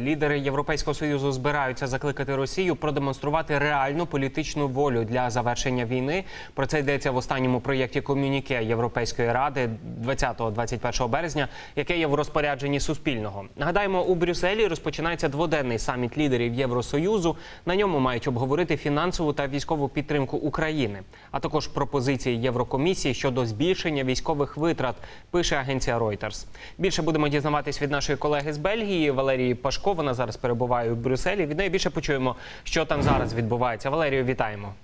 Лідери Європейського союзу збираються закликати Росію продемонструвати реальну політичну волю для завершення війни. Про це йдеться в останньому проєкті комюніке Європейської ради 20-21 березня, яке є в розпорядженні Суспільного. Нагадаємо, у Брюсселі розпочинається дводенний саміт лідерів Євросоюзу. На ньому мають обговорити фінансову та військову підтримку України, а також пропозиції Єврокомісії щодо збільшення військових витрат. Пише агенція Reuters. Більше будемо дізнаватись від нашої колеги з Бельгії Валерії Пашко. Вона зараз перебуває у Брюсселі. Від неї більше почуємо, що там зараз відбувається. Валерію, вітаємо.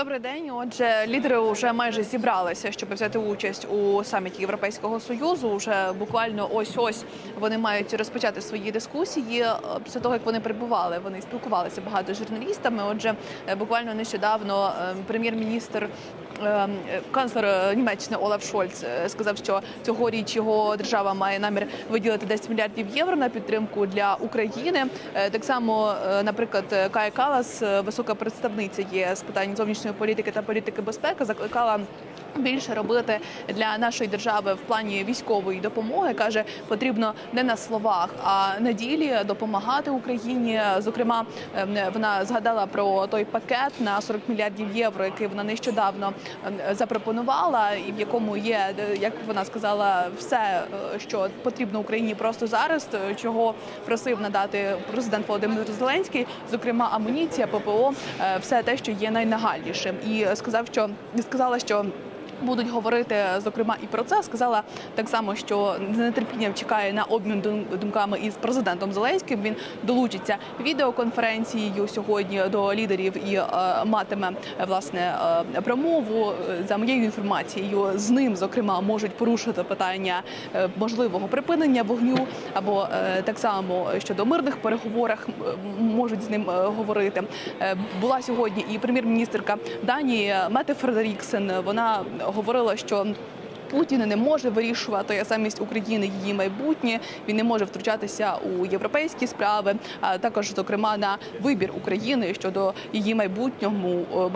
Добрий день. Отже, лідери вже майже зібралися, щоб взяти участь у саміті Європейського союзу. Уже буквально ось ось вони мають розпочати свої дискусії. Е, Після того як вони прибували, вони спілкувалися багато з журналістами. Отже, е, буквально нещодавно е, прем'єр-міністр. е, е, Канцлер е, Німеччини Олаф Шольц сказав, що цьогоріч його держава має намір виділити 10 мільярдів євро на підтримку для України. Так само, наприклад, Кая Калас, висока представниця є з питань зовнішньої політики та політики безпеки, закликала. Більше робити для нашої держави в плані військової допомоги каже, потрібно не на словах, а на ділі допомагати Україні. Зокрема, ем, вона згадала про той пакет на 40 мільярдів євро, який вона нещодавно ем, запропонувала, і в якому є, е, як вона сказала, все, е, що потрібно Україні просто зараз. е, Чого просив надати президент Володимир Зеленський, зокрема амуніція, ППО, все те, що є найнагальнішим, і сказав, що сказала, що. Будуть говорити зокрема і про це. Сказала так само, що з нетерпінням чекає на обмін дум- думками із президентом Зеленським. Він долучиться відеоконференцією сьогодні до лідерів і е, матиме е, власне е, промову. За моєю інформацією, з ним зокрема можуть порушити питання можливого припинення вогню або так само щодо мирних переговорах можуть з ним говорити. Була сьогодні і прем'єр-міністрка Данії Мете Фредеріксен. Вона говорила, що Путін не може вирішувати замість України її майбутнє. Він не може втручатися у європейські справи, а також зокрема на вибір України щодо її майбутнього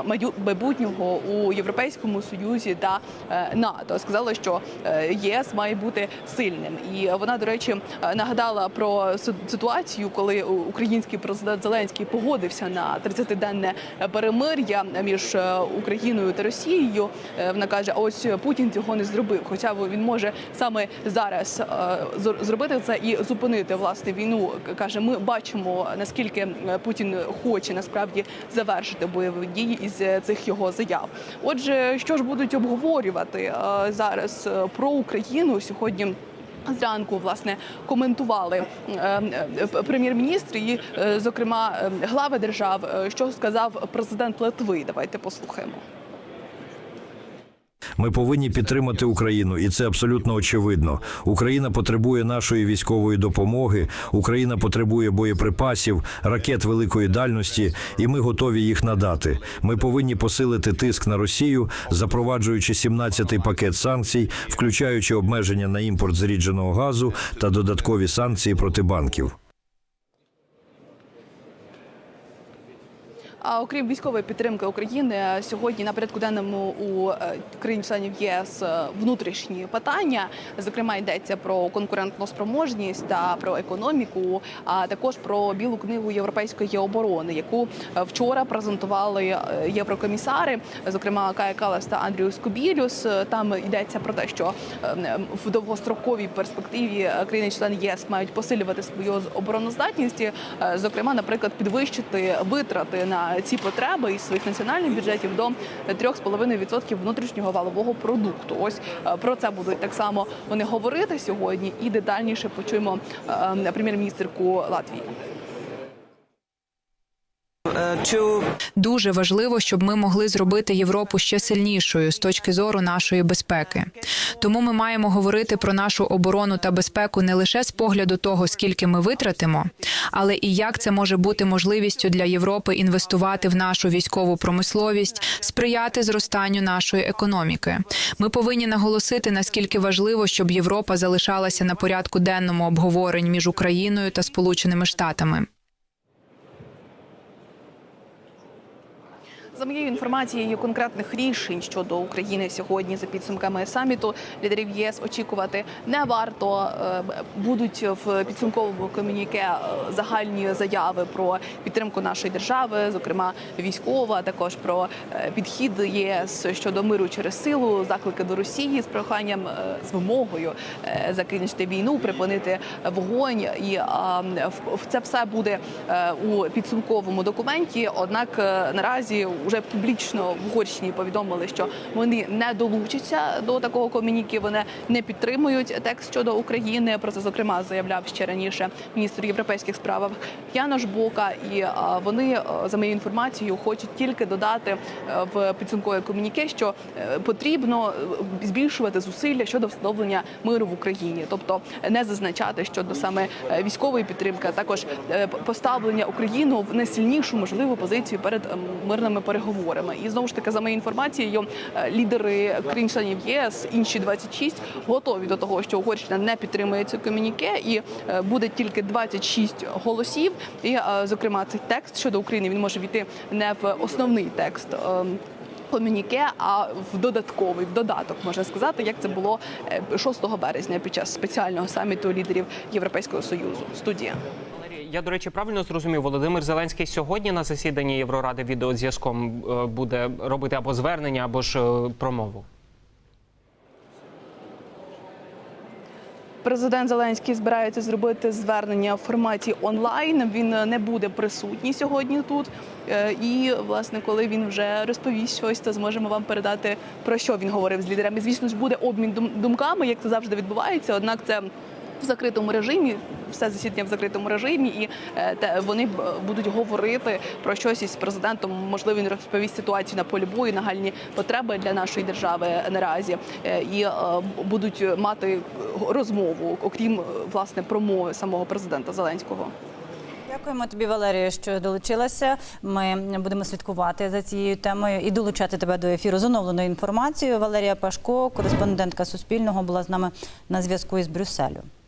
майбутнього у Європейському Союзі та е, НАТО. Сказала, що е, ЄС має бути сильним, і вона, до речі, е, нагадала про си- ситуацію, коли український президент Зеленський погодився на 30-денне перемир'я між е, Україною та Росією. Е, Вона каже: ось Путін цього не зробив. Хоча він може саме зараз е, зробити це і зупинити власне війну. Каже, ми бачимо наскільки е, Путін хоче насправді завершити бойові дії із е, цих його заяв. Отже, що ж будуть обговорювати зараз про Україну сьогодні? Зранку власне коментували прем'єр-міністр і, зокрема, глави держав, що сказав президент Литви. Давайте послухаємо. Ми повинні підтримати Україну, і це абсолютно очевидно. Україна потребує нашої військової допомоги. Україна потребує боєприпасів, ракет великої дальності, і ми готові їх надати. Ми повинні посилити тиск на Росію, запроваджуючи 17-й пакет санкцій, включаючи обмеження на імпорт зрідженого газу та додаткові санкції проти банків. А окрім військової підтримки України, сьогодні на порядку денному у е, країн-членів ЄС е, внутрішні питання. Зокрема, йдеться про конкурентну спроможність та про економіку, а також про білу книгу європейської оборони, яку е, вчора презентували єврокомісари, зокрема Кая Калас та Андрію Скобілюс. Е, Там йдеться про те, що в довгостроковій перспективі країни-члени ЄС мають посилювати свою обороноздатність, зокрема, наприклад, підвищити витрати на ці потреби із своїх національних бюджетів до 3,5% внутрішнього валового продукту. Ось е, про це будуть так само вони говорити сьогодні, і детальніше почуємо е, прем'єр-міністрку Латвії. To Дуже важливо, щоб ми могли зробити Європу ще сильнішою з точки зору нашої безпеки. Тому ми маємо говорити про нашу оборону та безпеку не лише з погляду того, скільки ми витратимо, але і як це може бути можливістю для Європи інвестувати в нашу військову промисловість, сприяти зростанню нашої економіки. Ми повинні наголосити наскільки важливо, щоб Європа залишалася на порядку денному обговорень між Україною та Сполученими Штатами. За моєю інформацією, конкретних рішень щодо України сьогодні за підсумками саміту лідерів єС очікувати не варто. Е, Будуть в підсумковому комюніке е, загальні заяви про підтримку нашої держави, зокрема військова, також про е, підхід єС щодо миру через силу, заклики до Росії з проханням з вимогою закінчити війну, припинити вогонь. І це все буде у підсумковому документі. Однак наразі вже публічно в Угорщині повідомили, що вони не долучаться до такого комюніки. Вони не підтримують текст щодо України. Про це зокрема заявляв ще раніше міністр європейських справ Янош Бока. І вони е, за моєю інформацією хочуть тільки додати е, в підсумкове комюніке, що е, потрібно е, збільшувати зусилля щодо встановлення миру в Україні, тобто не зазначати щодо саме е, військової підтримки, а також е, поставлення Україну в найсильнішу можливу позицію перед е, мирними переговорами. І знову ж таки, за моєю інформацією, е, лідери країн-членів ЄС, інші 26, готові до того, що Угорщина не підтримує це комюніке, і е, буде тільки 26 голосів. І, е, зокрема, цей текст щодо України він може війти не в основний текст. Комюніке, а в додатковий в додаток можна сказати, як це було е, 6 березня під час спеціального саміту лідерів Європейського союзу. Студія. Я, до речі, правильно зрозумів, Володимир Зеленський сьогодні на засіданні Євроради відеозв'язком е, буде робити або звернення, або ж е, промову. Президент Зеленський збирається зробити звернення в форматі онлайн. Він не буде присутній сьогодні тут. Е, І власне, коли він вже розповість щось, то зможемо вам передати про що він говорив з лідерами. Звісно ж, буде обмін думками, як це завжди відбувається. Однак це закритому режимі, все засідання в закритому режимі, і е, те вони будуть говорити про щось із президентом. Можливо, він розповість ситуацію на полі бою, нагальні потреби для нашої держави наразі, Е, і е, будуть мати розмову, окрім е, власне промови самого президента Зеленського. Дякуємо тобі, Валерія, що долучилася. Ми будемо слідкувати за цією темою і долучати тебе до ефіру з оновленою інформацією. Валерія Пашко, кореспондентка Суспільного, була з нами на зв'язку із Брюсселю.